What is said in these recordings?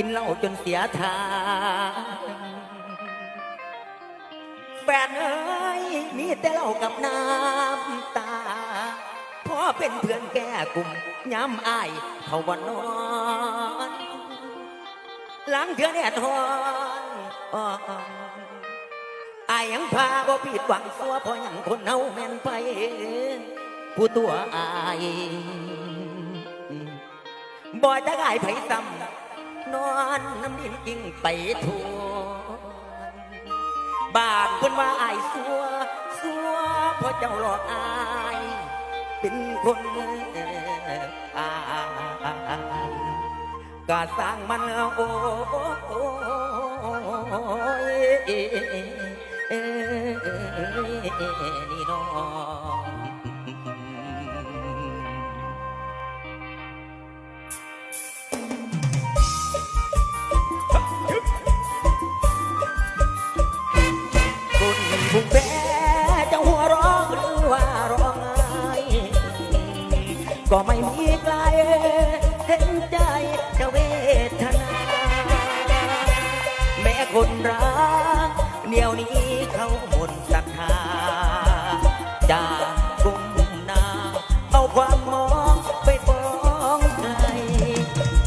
กินเหล้าจนเสียทางแฟนเอ้ยมีแต่เหล้ากับน้ำตาพอเป็นเพื่อนแก้กลุ่มย้ำอายเขาวันนอนหลังเถื่อแน่ทอนอ่อนอายยังพาบ่ผิดหวังสัวพราะยังคนเฮาแม่นไปผู้ตัวอายบ่จะกายไผซ้ำ นอนน้ำดินจริงไปทั่วบานเพิ่นว่าอายสัวสัวเพราะเจ้าหลอกอาย เป็นคนอาก็สร้างมันโอ้ยนี่น้อง บุกแพ้จะหัวร้องหรือว่าร้องไห้ก็ไม่มีใครเห็นใจจะเวทนา แม้คนรักเดี๋ยวนี้เขาหมดศรัทธาจากกุมนา เอาความมองไปฟ้องใคร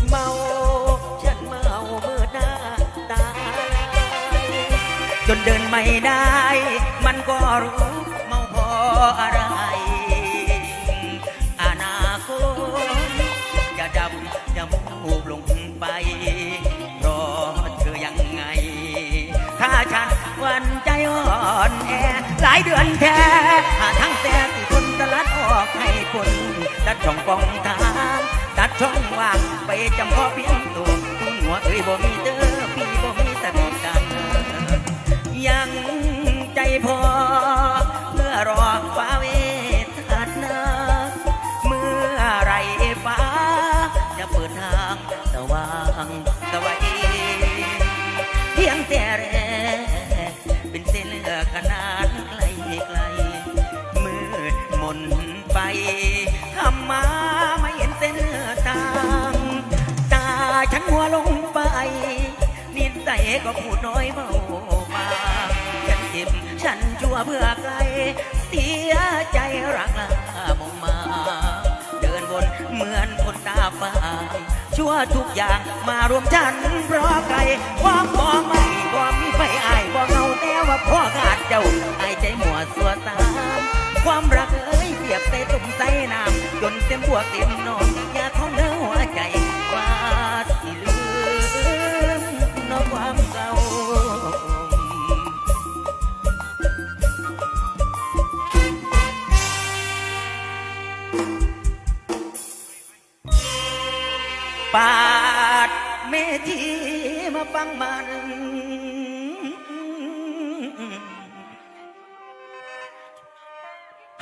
เมาฉันเมาเมื่อหน้าตายจนเดินไม่ได้ รู้เมาเพราะอะไร อนาคตจะดำจะมูบลงไปรอเธอยังไง ถ้าฉันวันใจอ่อนแอ หลายเดือนแท้หาทั้งแต่คนตลัดออกให้คน ตัดช่องปองทาง ตัดช่องว่างไปจำพาะเพียงตัวหัวเอ้ยบ่มีเด้อ ก็พูดน้อยเบาบางฉันเจ็บฉันชั่วเพื่อใครเสียใจรักลามองมา เดินบนเหมือนคนตาฝาดชั่วทุกอย่างมารวมฉันเพราะใครความมองไม่ความมีไฟอายบ่เงาแต่ว่าพ่อขาดเจ้าไอายใจหมัวสัวตาม ความรักเอ้ยเปียบใส่ตุ่มใส่น้ำจนเต็มบวกเต็มนอนอยากของเนื้อหัวใจว่าสิ ปาดเมธีมาฟังมัน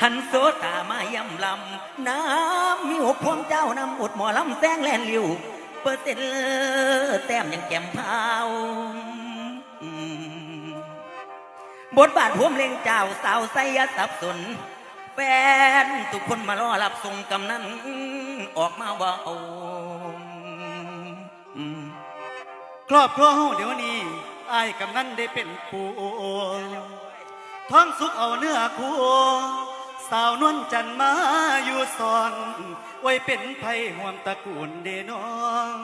หันโซตามาย่ำลำ น้ำมีหกพวงเจ้านำอดหมอลำแซงแลนลิว เปอร์เซ็นต์แต้มยังแก้มพาวบทบาทพวมเล่งเจ้าสาวไสยสับสนแฟนทุกคนมารอรับส่งกำนันออกมาเบาอืม ครอบครัวเฮาเดี๋ยวนี้อายกำนันได้เป็นผู้ท้องสุกเอาเนื้อคู่สาวนวลจันมาอยู่สอนไว้เป็นไผ่ห่วมตระกูลเดน้อง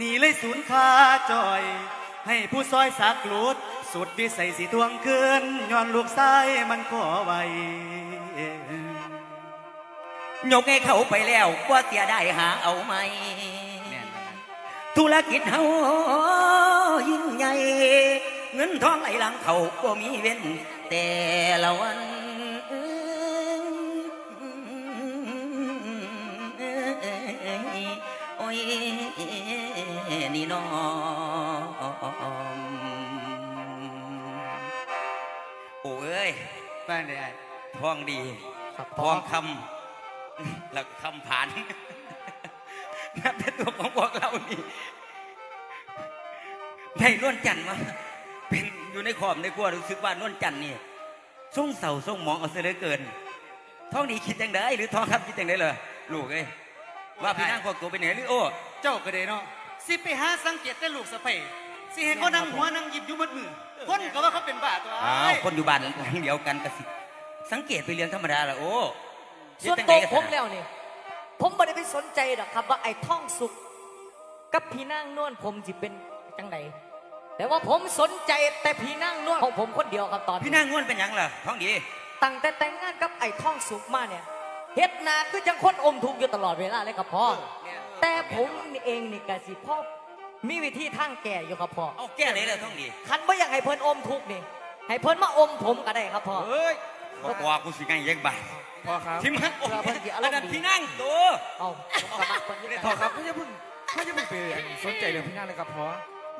นี่เลยสูญค่าจอย ให้ผู้ซอยสักหลุดสุดวิสัยสีทวงคืนย้อนลูกชายมันขอไว้ยกให้เขาไปแล้วว่าเสียได้หาเอาไหม ธุรกิจเฮายิ่งใหญ่ เงินทองไหลหลังเขาก็มีเว้น แต่ละวันโอ้ยนี่น้องโอ้เอ้ยแป้งได้ทองดีครับทองคำแล้วคำผ่าน นับเป็นตัวของพวกเรานี่ให้นวลจันทร์มาเป็นอยู่ในขอบในครัวรู้สึกว่านวลจันทร์นี่ส่งเสาส่งหมองเอาเสียเหลือเกินท้องนี้คิดจังไดหรือท้องครับคิดจังไดเลยลูกเอ้ยว่าพี่นางของตัวเป็นไหนหรือโอ้เจ้าก็ได้เนาะสิไปหาสังเกตแต่ลูกสะใภ้สิเห็นเขานั่งหัวนั่งหยิบอยู่มัดมือคนก็ว่าเขาเป็นบ้าตัวอ้าอ้าวยคนอยู่บ้านหลังเดียวกันก็สิ สังเกตไปเรียนธรรมดาละโอ้ส่วนเฮ็ดตัจั่วงใดผมกันแล้วนี่ ผมไม่ได้ไปสนใจหรอกครับ ว่าไอ้ท่องสุกกับพี่นางนวลผมจะเป็นจังไดแต่ว่าผมสนใจแต่พี่นางนวลของผมคนเดียวครับตอนพี่นี้นางง่วนเป็นหยังล่ะท้องดี ตั้งแต่แต่งงานกับไอ้ท่องสุกมาเนี่ยเฮ็ดนาคือจังคนอมทุกข์อยู่ตลอดเวลาเลยครับพ่อแต่ผมนี่เองนี่กะสิพ่อมีวิธีทางแก่อยู่ครับพ่อเอาแก้ไหนเลยท้องดีคันบ่อยากให้เพิ่นอมทุกข์นี่ให้เพิ่นมาอมผมก็ได้ครับพ่อเฮ้ยบอกว่ากูสิไงเย็กบ่าย พ่อครับทิมฮักโอ้เพื่อเพิ่นสิอารมณ์ดีอันนั้นพี่นางตัวเอาผมก็มักเพิ่นอยู่พ่อแล้วครับพ่อจะเพิ่งพ่อจะเพิ่งไปสนใจเรื่องพี่นางเลยครับพ่อ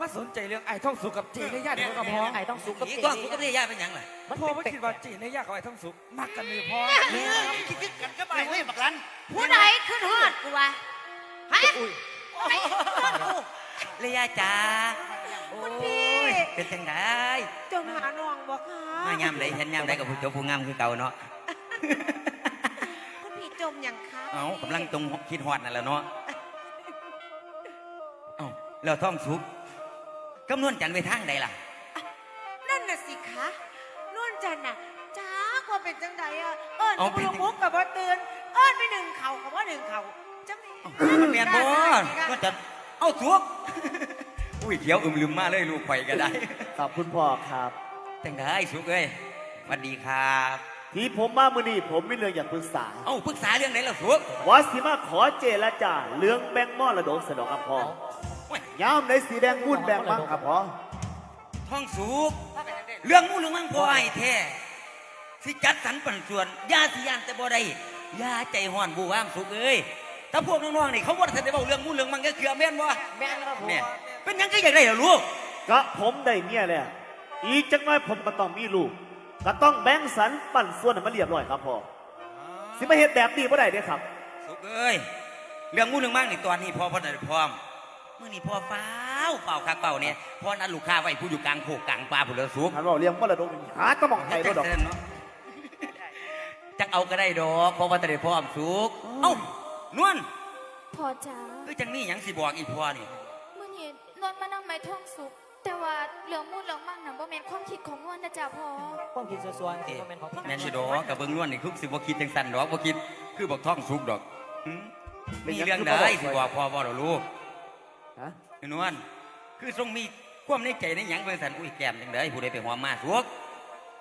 มาสนใจเรื่องไอ้ท่องสุกกับจีนในญาติของกับพ่อไอ้ต้องสุกกับอีเจกตัวกูก็ไม่ได้ย่าเป็นหยังล่ะมันพ่อเป็นไม่คิดว่าจีนในญาติกับไอ้ท่องสุกมักกันเลยพ่อคิดกันก็ไปเว้ยบักลันผู้ใดขึ้นฮอดกูวะฮะอุ้ยไอ้ฮอดกูเลยย่าจ้าโอ้คุณพี่ยเป็นจังไดจงหาน้องบ่คะมายามใดเห็นยามใดกับผู้เจ้าผู้งามคือเก่าเนาะคุณพี่จ มอย่างคะเอ้ากำลังตรงคิดฮอดนั่นแหละเนาะเอ้าแล้วท้องสุกกำนวนจันทร์ไปทางใดล่ะ นั่นน่ะสิคะนวลจันทร์น่ะจ้าว่าเป็นจังใดอะเอิ้นเอากูเป็นลงมุกกับบ่ตื่นเอิ้นไปหนึ่งเข่ากับบ่หนึ่งเข่าจะมีมันแม่นบ่ก็จะเอาสุกอุ้ยเขียวอึมลืมมาเลยลูกไข่ก็ได้ ขอบคุณพ่อครับ จังไดสุกเอ้ยสวัสดีครับ ที่ผมมามื่อนี้ผมมีเรื่องอยากปรึกษาเอ้าปรึกษาเรื่องไหนล่ะสุกว่าสิมาขอเจรจาเรื่องแบ่งมอระดกสนองครับพ่อโอ้ยย้ำในสีแดงมุ่นแบ่งบ้างครับพ่อท้องสุกเรื่องมูเรื่องมั่งพ่อให้แท้สิจัดสรรปันส่วนอยาสิยานแต่บ่ได้อยาใจห่อนบูวามสุกเอ้ยถ้าพวกน้องๆนี่เขาบ่ทันได้เว้าเรื่องมูเรื่องมั่งก็คือแม่นบ่แม่นครับผมแม่นเป็นหยังก็อยากได้เหรอลูกก็ผมได้เมียแล้วอีกจักหน้อยผมก็ต้องมีลูก ก็ต้องแบ่งสรรปั่นส่วนให้มันเรียบร้อยครับพ่อสิมาเฮ็ดแบบนี้บ่ได้เด้ครับ สุกเอ้ยเรื่องมูเรื่องมั่งนี่ตอนนี้พ่อพ่อได้พร้อมมื้อนี้พ่อฟ้าวเป่าคักเป่าเนี่ยพ่อนัดลูกค้าไว้ผู้อยู่กลางโคกกลางป่าผู้เลือสุกท่านบอกเรียงมรดกนี่หาก็มองไทยบ่ดอกจักเอาก็ได้ดอกเพราะว่าแต่ได้พร้อมสุกเอ้านวลพ่อจ๋าคือจังนี่หยังสิบอกอีพ่อนี่ เมื่อนี้นวลมานั่งไม้ท่องสุก แต่ว่าเหลืองมูดเหลืองมั่งน่ะบ่แม่นความคิดของนวลนะจ๊ะพ่อความคิดส่วนๆที่บ่แม่นของพี่แม่นสิดอกกับเบิ่งนวลนี่คือสิบ่คิดจังสั่นดอกบ่คิดคือบอกท้องสุกดอกหึมีเรื่องใดสิบอกพ่อบ่ดอกลูกฮะไอ้นวลคือทรงมีความในใจในหยังเบิ่งสั่นอุ้ยแก้มจังไดผู้ใดไปหอมมาสุก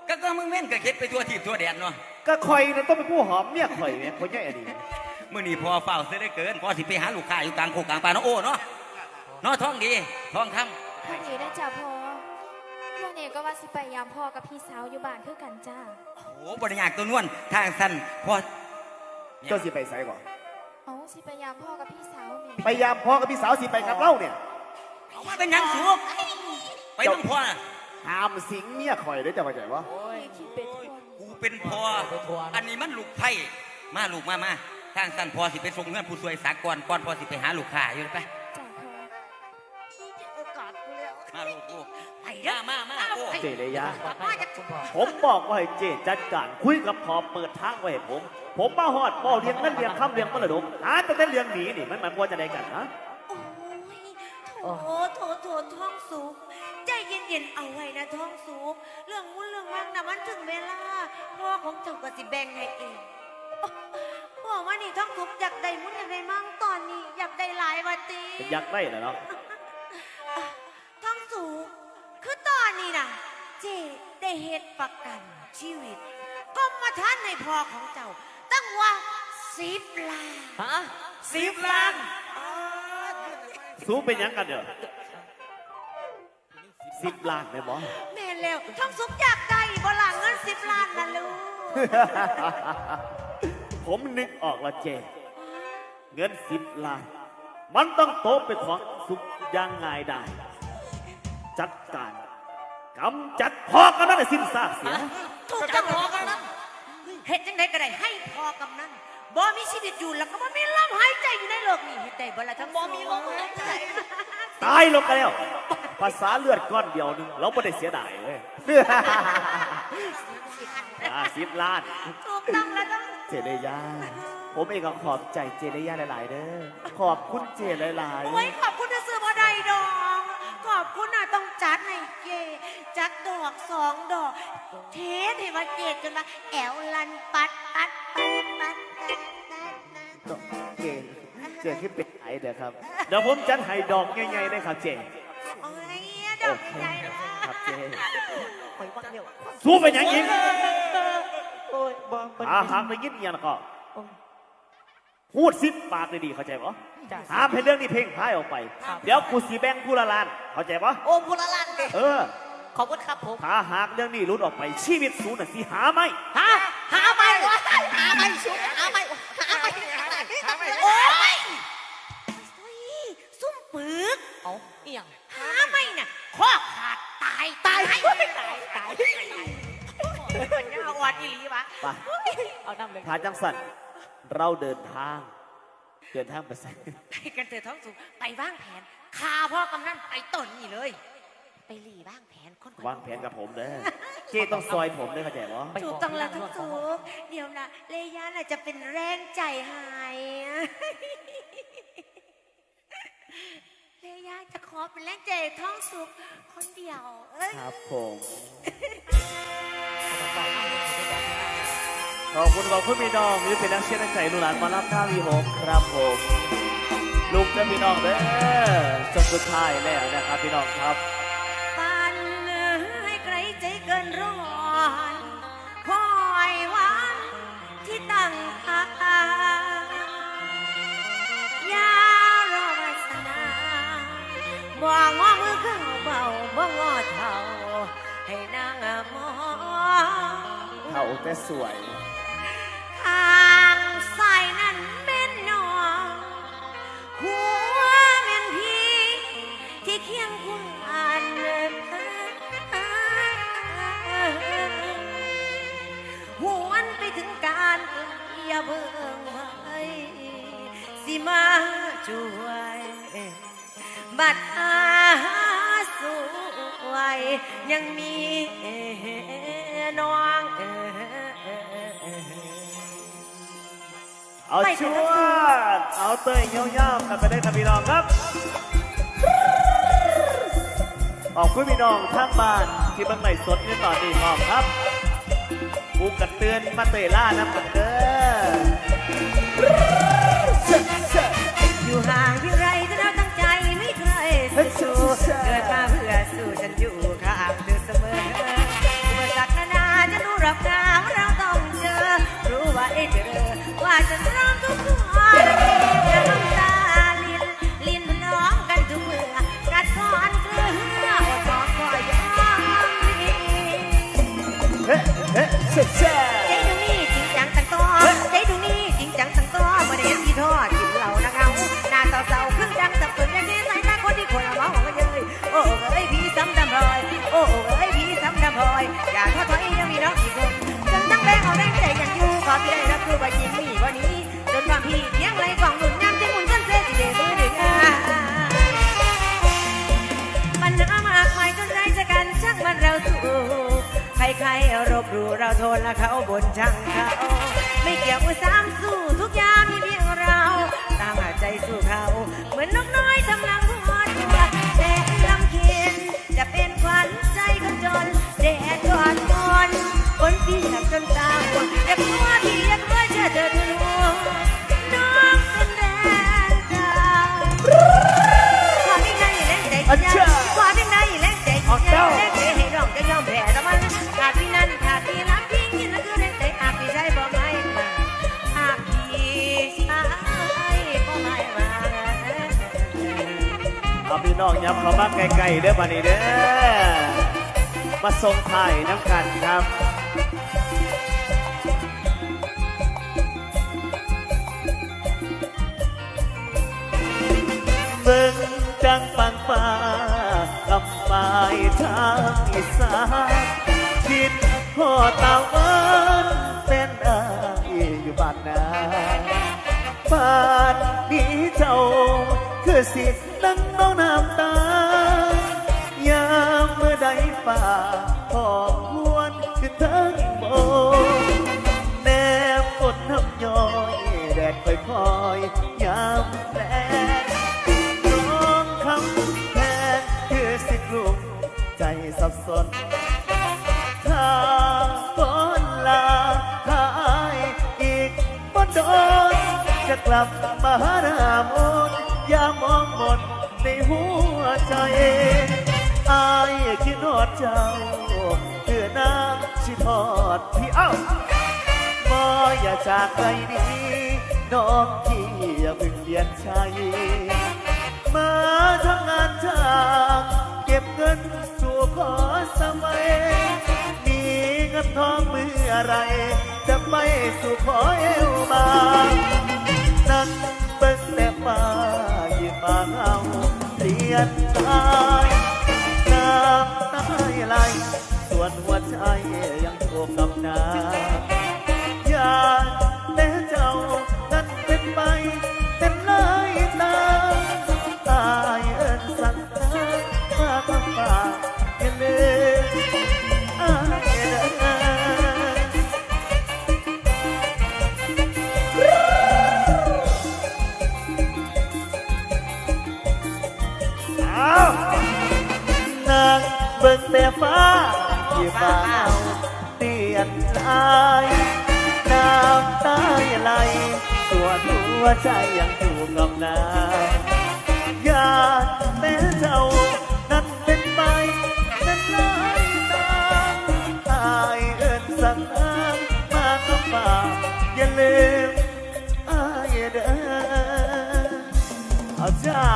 ก็ก็มึงแม่นก็เฮ็ดไปทั่วทิศทั่วแดนเนาะก็คอยนะต้องเป็นผู้หอมเมียข่อยแม่คนใหญ่อดีตมื้อนี้พ่อเฝ้าเสียได้เกินพ่อสิไปหาลูกค้าอยู่กลางโคกกลางป่าเนาะโอ้เนาะเนาะท้องดีท้องคำพอดีนะจ๊ะพ่อเมื่อ นี้ก็ว่าสิไปยามพ่อกับพี่สาวอยู่บ้านคือกันจ้า โอ้บริยากตัวนวลทางสั้นพอเจ้าสิไปไสก่อนเอาสิไปยามพ่อกับพี่สาวนี่ไปยามพ่อกับพี่สาวสิไปกับเล่าเนี่ยเอามาเป็นหยังสูบไปต้องพ่อน่ะห้ามสิงเมียข่อยเด้อจะเข้าใจบ่โอ้ยคิดเป็นคน กูเป็นพ่อไปทัวร์อันนี้มันลูกไผ่มาลูกมามาทางสั้นพอสิไปส่งเงินผู้ช่วยสากลก่อนพอสิไปหาลูกค้าอยู่ไป จ้าพ่อ โอกาสกูแล้วมาลูกลูกไปมามามาโอ้เจเลยยาปลอดภัยครับคุณพ่อผมบอกว่าให้เจจัดการคุยกับพอเปิดทางไว้ให้ผม ผมมาฮอดบ่เลี้ยงนั่นเลี้ยงคำเลี้ยงมรดกหาแต่แต่เลี้ยงหนีนี่มันมันควรจะได้กันฮะโอ้ยโถโถโถท้องสุกใจเย็นๆเอาไว้นะท้องสุกเรื่องมุ้นเรื่องมั่งนะมันถึงเวลาพ่อของเจ้าก็สิแบ่งให้เองพ่อว่านี่ท้องสุกอยากได้มุ้นอยากได้มั่งตอนนี้ อยากได้หลายวันตีเป็นยักษ์ได้เหรอเนาะท้องสูงคือตอนนี้นะ เจได้เหตุประกันชีวิตก็มาท่านในพ่อของเจ้า ตั้งว่าสิบล้านฮะสิบล้านสู้เป็นหยังกันเด้อสิบล้านไหมบอแม่แล้วท้องสุกอยากได้บ่ล่ะเงินสิบล้านนะลูกผมนึกออกและเจ เงินสิบล้าน มันต้องโตะเป็นของสุขอย่างง่ายได้จัดการ กำจัดพอกันนั่นให้สิ้นซากเสีย ถูกต้องพอกันนั้นเหตุจังไดก็ได้ให้พอกำนั้นบ่มีชีวิตอยู่แล้วก็บ่มีลมหายใจอยู่ในโลกนี้เฮ็ดได้บ่ล่ะทั้งบ่มีลมหายใจตายลงกันแล้ว ภาษาเลือดก้อนเดียวหนึงเราไม่ได้เสียดายเลยอาสิบล้าน ถูกต้องแล้วต้องเจเดย่าผมเองก็ขอบใจเจเดย่าหลาย ๆ เด้อ ขอบคุณเจหลาย โอ้ยขอบคุณ ดอกสองดอก เทสให้มาเกตจนละแอวลันปัดปัดปัดปัดปัดปัดปัดๆเจเจที่เป็นไอเด้อครับเดี๋ยวผมจัดให้ดอกใหญ่ๆได้ครับเจโอ้ยดอกใหญ่ละครับเจไปวังเดียวสู้เป็นอย่างยิ่งโอ้ยบ่บ่อาหากได้ยินอหย่างนั้นก็พูดสิบปากดีๆเข้าใจปะจ้ะห้ามให้เรื่องนี้เพ่งพายออกไป เดี๋ยวกูสีแบงผู้ละลาน เข้าใจปะโอ้บุรลันเด้เออ ขอบคุณครับผม ถ้าหากเรื่องนี้หลุดออกไปชีวิตสูน่ะสิหาไม่หาหาไม่วะหาไม่สุดหาไม่หาไม่หาไม่หาไม่โอ้ยโอ้ยซุ่มปึกเอาเอียงหาไม่น่ะข้อขาดตายตายตายตายตายมันน่าอ่อนอีหลีวะไปเอาน้ำเลยพาจังสันเราเดินทาง เดินทางไปใส่ไปกันเถอะท้องสุกไปวางแผนคาพ่อกำนันไปต้นนี่เลย ไปหลีวางแผนคนก่อวางแผนกับผมเด้อเจต้องซอยผมเด้อเข้าใจปะถูกต้องแล้วท้องสุกเดี๋ยวนะเลยาน่ะจะเป็นแรงใจใหายเลยาจะขอเป็นแรงใจท้องสุกคนเดียวเอ้ยครับผมขอบคุณขอบคุณพี่น้องที่เป็นนักเชียร์นักใจลูกหลานมารับท่าวีหกครับผมลูกและพี่น้องเด้อจนสุดท้ายแล้วนะครับพี่น้องครับาแต่สวย ทางใส่นั้นแม่นนองหัวแม่นพีที่เคียงคู่อันหวนไปถึงการอย่าเบิ่งไว้สิมาช่วยบัดอาสวยยังมีน้องเอ เอาชวดเอาเตยเงี้ยวๆกันไปได้ครับพี่น้องครับขอบคุณพี่น้องทางบ้านที่เบังไหลฟ์สดในตอนนี้พร้อมครับบูกันเตือนมาเตยล่าน้ำกันเด้ออยู่ห่างเพียงไรแต่เราตั้งใจไม่เคยสู้เกิดมาเพื่อสู้ฉันอยู่ ว่าไใครๆรบรูเราโทนและเขาบนช่างเขา ไม่เกี่ยวกับสามสู้ทุกอย่างมีเพียงเราตางหาใจสู้เขา เหมือนนกน้อยทำลังหัวตัวแต่ลำเคียนจะเป็นขวัญใจคนจนแดดก่อนทนคนที่หนักจนตาบวมอยากรู้ว่าพี่อยากว่าเจอเธอเธ พี่น้องย้ำเข้ามาไกลๆเด้อบันนี้เด้อมาส่งถ่ายน้ำกันครับเบิ่งจังปังฟ้าลำปายทางอีสานคิดพ่อตาวันเป็นอายอยู่บ้านนาบ้านนี้เจ้าคคือสิ นั่งเมาน้ำตา ยามเมื่อใดป่าพอหวนคือทั้งโมแนมอดน้ำย้อยแดดค่อยๆยามแลร้องคำแทนคือสิกลุ่มใจสับสนถ้าก่อนลาถ้าอายอีกบ่โดนจะกลับมาหาหน้ามนต์ อย่ามองหมดในหัวใจอายคิดนอดเจ้าเพื่อน้ำชิทอดพี่เอ้าบ่อย่าจากไปนี้น้องที่อย่าเพิ่งเปลี่ยนใจมาทำงานจ้างเก็บเงินสู่ขอสมัยมีเงินทองเมื่อไรจะไปสู่ขอเอวบาง เฟ้าที่ฟ้าเอาเตียนลายน้ำตาไหลส่วนหัวใจยังถูกกับน้ำอยากแม้เจ้านั้นเป็นไปนั้นลายตาตายเอินสั่งอ้างมาก็ฝากอย่าลืมอายเด้อเอาเจ้า